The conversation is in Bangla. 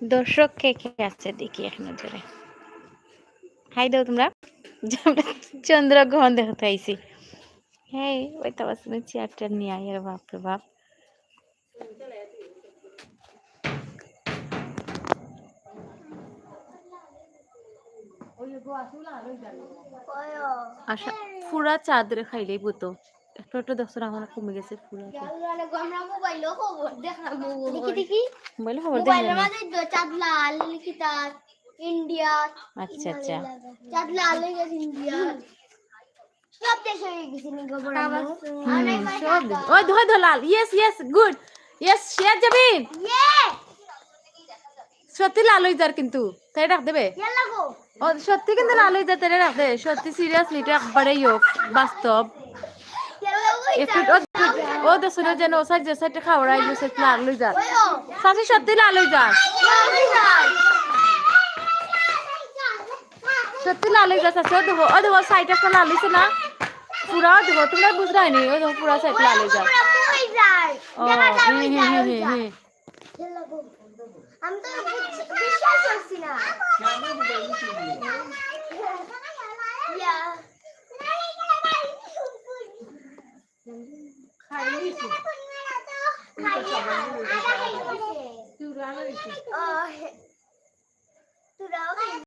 দর্শক কে কে আছে দেখি এক নজরে। হাই দাও তোমরা। চন্দ্রগ্রহণ দেখতে আইছি। হ্যাঁ ওই তো আবার চেয়ারটা নিয়ে আয় রে বাপ। আশা পুরা চাঁদরে খাইলেই বুতো। একটু একটু দেখছ আমার কমে গেছে পুরা দেখি দেখি। বলে খবর দেখি লাল লিখিতা ইন্ডিয়া আচ্ছা আচ্ছা। চাঁদ লাল ইন্ডিয়া। সব দেশ গেছে নি গোবর হুম, সব দিন। ওই ধোয় ধো লাল। ইয়েস ইয়েস গুড ইয়েস শেয়ার যাবি সত্যি লাল হয়ে যার কিন্তু তাই রাখ দেবে। ও সত্যি কিন্তু লাল হয়ে যায় তাই রাখ দে। সত্যি সিরিয়াসলি এটা একবারে ইয়োগ বাস্তব। একটু ও তো শুনে যেন ও সাইড যে সাইডে খাওয়ার আইলো সে যার ওই ও সাথে সত্যি লাল হয়ে যার সত্যি লাল হয়ে যাচ্ছে ও দেখো ও দেখো সাইড একটা লাল হয়েছে না? পুরা দেখো তোমরা বুঝতে হয়নি ও দেখো পুরা সাইড লাল হয়ে যায় ও হুম হুম হুম হুম আমি তো বিশ্বাস করছি না। তোরাও।